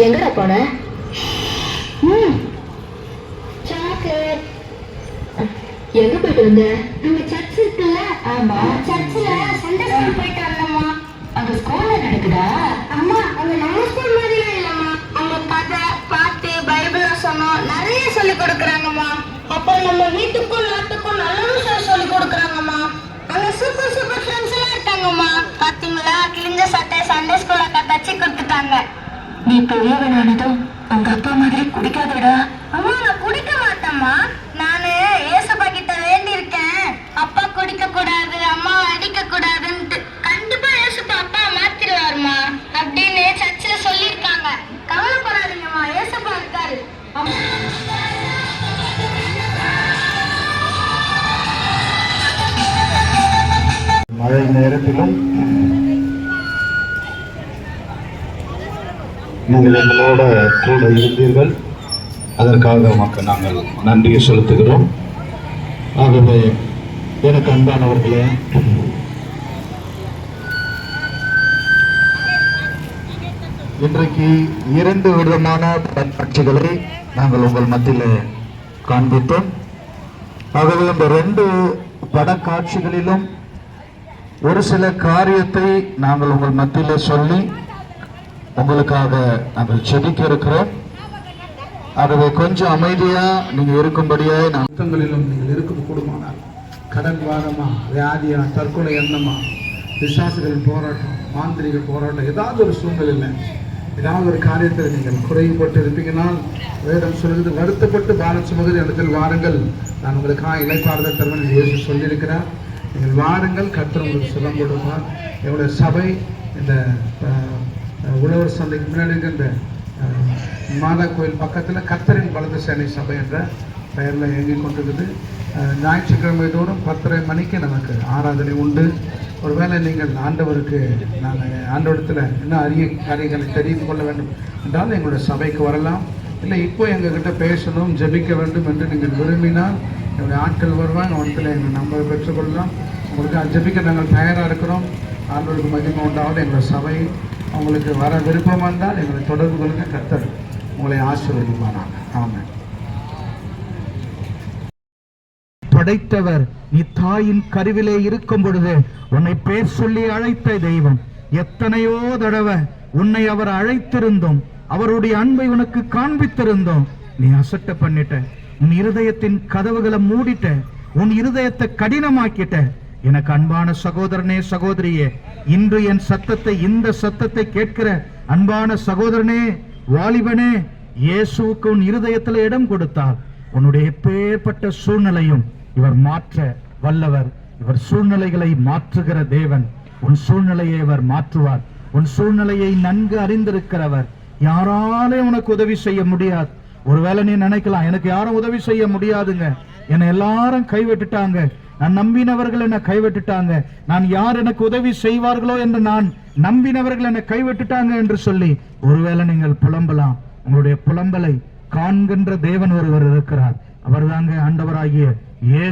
எங்கடா போன? சாக்லேட் எங்க போயிட்டு வந்த? நம்ம சர்ச் இருக்குல்ல? ஆமா. சர்ச்சில் சண்டே ஸ்கூல் போயிட்டு வந்தோம்மா. அங்க ஸ்கூல்ல நடக்குதா? அம்மா அங்க நம்ம ஸ்கூல் மாதிரிலாம் இல்லம்மா. அங்க கதை பாட்டு பைபிள் சொன்னோம். நிறைய சொல்லி கொடுக்குறாங்கம்மா. அப்புறம் நம்ம வீட்டுக்கும் நாட்டுக்கும் நல்ல விஷயம் சொல்லி கொடுக்குறாங்கம்மா. அங்க சூப்பர் சூப்பர் ஃப்ரெண்ட்ஸ் எல்லாம் இருக்காங்கம்மா. பாத்தீங்களா? நீ பெரியவனானதும் உங்க அப்பா மாதிரி குடிக்காதடா. அம்மா நான் குடிக்க மாட்டேம்மா. நானு ஏசப்பா கிட்ட வேண்டி இருக்கேன் அப்பா குடிக்க கூடாது அம்மா அடிக்க கூடாதுன்ட்டு கண்டிப்பா ஏசப்பா அப்பா மாத்திருவாருமா அப்படின்னு சர்ச்சில் சொல்லியிருக்காங்க. கவலைப்படாதீங்கம்மா ஏசப்பா இருக்காரு. அம்மா. மழை நேரத்திலும் நீங்கள் எங்களோட கூட இருந்தீர்கள். அதற்காக உமக்கு நாங்கள் நன்றியை செலுத்துகிறோம். ஆகவே எனக்கு அன்பானவர்களே இன்றைக்கு இரண்டு விதமான காட்சிகளை நாங்கள் உங்கள் மத்தியில் காண்பித்தோம். ஆகவே இந்த ரெண்டு படக்காட்சிகளிலும் ஒரு சில காரியத்தை நாங்கள் உங்கள் மத்தியில் சொல்லி உங்களுக்காக நாங்கள் செபிக்க இருக்கிறோம் ஆகவே கொஞ்சம் அமைதியா நீங்க இருக்கும்படியாய் அர்த்தங்களிலும் நீங்கள் இருக்கும் கூடுமானால் கடன் வாரமா வியாதியா தற்கொலை எண்ணமா விசுவாசிகளின் போராட்டம் மாந்திரிக போராட்டம் ஏதாவது ஒரு சூழ்நிலையில் ஏதாவது ஒரு காரியத்தில் நீங்கள் குறைவுபட்டு இருப்பீங்கனால் வேதம் சொல்கிறது வருத்தப்பட்டு பாரத் சுமகிற இடத்தில் வாருங்கள். நான் உங்களுக்காக இலைப்பாறுதல் தருவன் என்று இயேசு சொல்லியிருக்கிறார். நீங்கள் வாருங்கள் கர்த்தர் உங்களுக்கு சுகம் கொடுப்பார். என்னுடைய சபை இந்த உழவர் சந்தைக்கு முன்னாடி இருக்கின்ற மாதா கோயில் பக்கத்தில் கத்தரின் பலதசேனை சபை என்ற பெயரில் இயங்கிக் கொண்டிருக்குது. ஞாயிற்றுக்கிழமை தோறும் பத்தரை மணிக்கு நமக்கு ஆராதனை உண்டு. ஒருவேளை நீங்கள் ஆண்டவருக்கு நாங்கள் ஆண்டவரத்தில் இன்னும் அரிய காரியங்களை தெரிந்து கொள்ள வேண்டும் என்றால் எங்களுடைய சபைக்கு வரலாம். இல்லை இப்போ எங்ககிட்ட பேசணும் ஜெபிக்க வேண்டும் என்று நீங்கள் விரும்பினால் எங்களுடைய ஆட்கள் வருவாங்க இடத்துல எங்கள் நம்பரை பெற்றுக்கொள்ளலாம் உங்களுக்கு ஜெபிக்க நாங்கள் தயாராக இருக்கிறோம். ஆண்டவருக்கு மகிமை உண்டாவது எங்களுடைய சபை உங்களுக்கு வர விருப்பம் வந்தால் எங்களை தொடர்பு கொள்ளுங்க. கத்தர் உங்களை ஆசீர்வதிப்பானாங்க ஆமாம் படைத்தவர் நீ தாயின் கருவிலே இருக்கும் பொழுது உன்னை பேர் சொல்லி அழைத்த தெய்வம். எத்தனையோ தடவை உன்னை அவர் அழைத்திருந்தோம் அவருடைய அன்பை உனக்கு காண்பித்திருந்தோம் நீ அசட்ட பண்ணிட்ட. உன் இருதயத்தின் கதவுகளை மூடிட்ட. உன் இருதயத்தை கடினமாக்கிட்ட. எனக்கு அன்பான சகோதரனே சகோதரியே இன்று என் சத்தத்தை இந்த சத்தத்தை கேட்கிற அன்பான சகோதரனே வாலிபனே இயேசுவுக்கு உன் இருதயத்துல இடம் கொடுத்தால் உன்னுடைய பேர்பட்ட சூழ்நிலையும் இவர் மாற்ற வல்லவர். இவர் சூழ்நிலைகளை மாற்றுகிற தேவன். உன் சூழ்நிலையை இவர் மாற்றுவார். உன் சூழ்நிலையை நன்கு அறிந்திருக்கிறவர். யாராலே உனக்கு உதவி செய்ய முடியாது. ஒருவேளை நீ நினைக்கலாம் எனக்கு யாரும் உதவி செய்ய முடியாதுங்க. என்னை எல்லாரும் கைவிட்டுட்டாங்க. நான் நம்பினவர்கள் என்னை கைவிட்டுட்டாங்க. நான் யார் எனக்கு உதவி செய்வார்களோ என்று நான் நம்பினவர்கள் என்னை கைவிட்டுட்டாங்க என்று சொல்லி ஒருவேளை நீங்கள் புலம்பலாம். உங்களுடைய புலம்பலை காண்கின்ற தேவன் ஒருவர் இருக்கிறார். அவர்தாங்க ஆண்டவராகிய இயேசு